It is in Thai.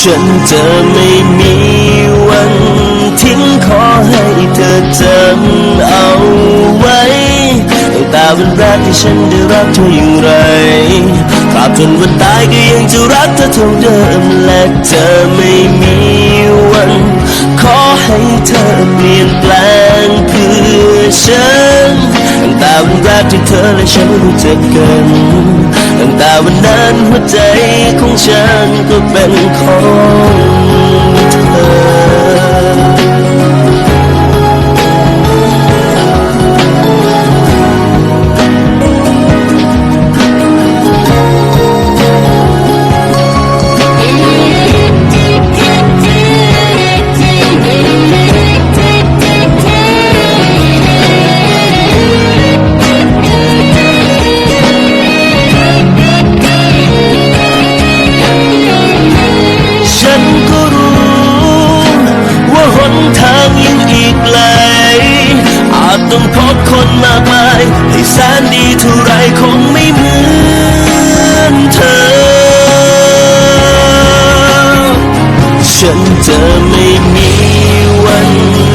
ฉันจะไม่มีวันทิ้งขอให้เธอจำเอาไว้ตั้งแต่วันแรกที่ฉันได้รักเธออย่างไรตราบจนวันตายก็ยังจะรักเธอเท่าเดิมและจะไม่มีวัน ขอให้เธอเปลี่ยนแปลงเพื่อฉันตั้งแต่วันแรกที่เธอและฉันรู้จักกันตั้งแต่วันนั้นหัวใจของฉัน นทางยังอีกไกลอาจต้องพบคนมากมายให้แสนดีเท่าไรคงไม่เหมือนเธอ ฉันจะไม่มีวัน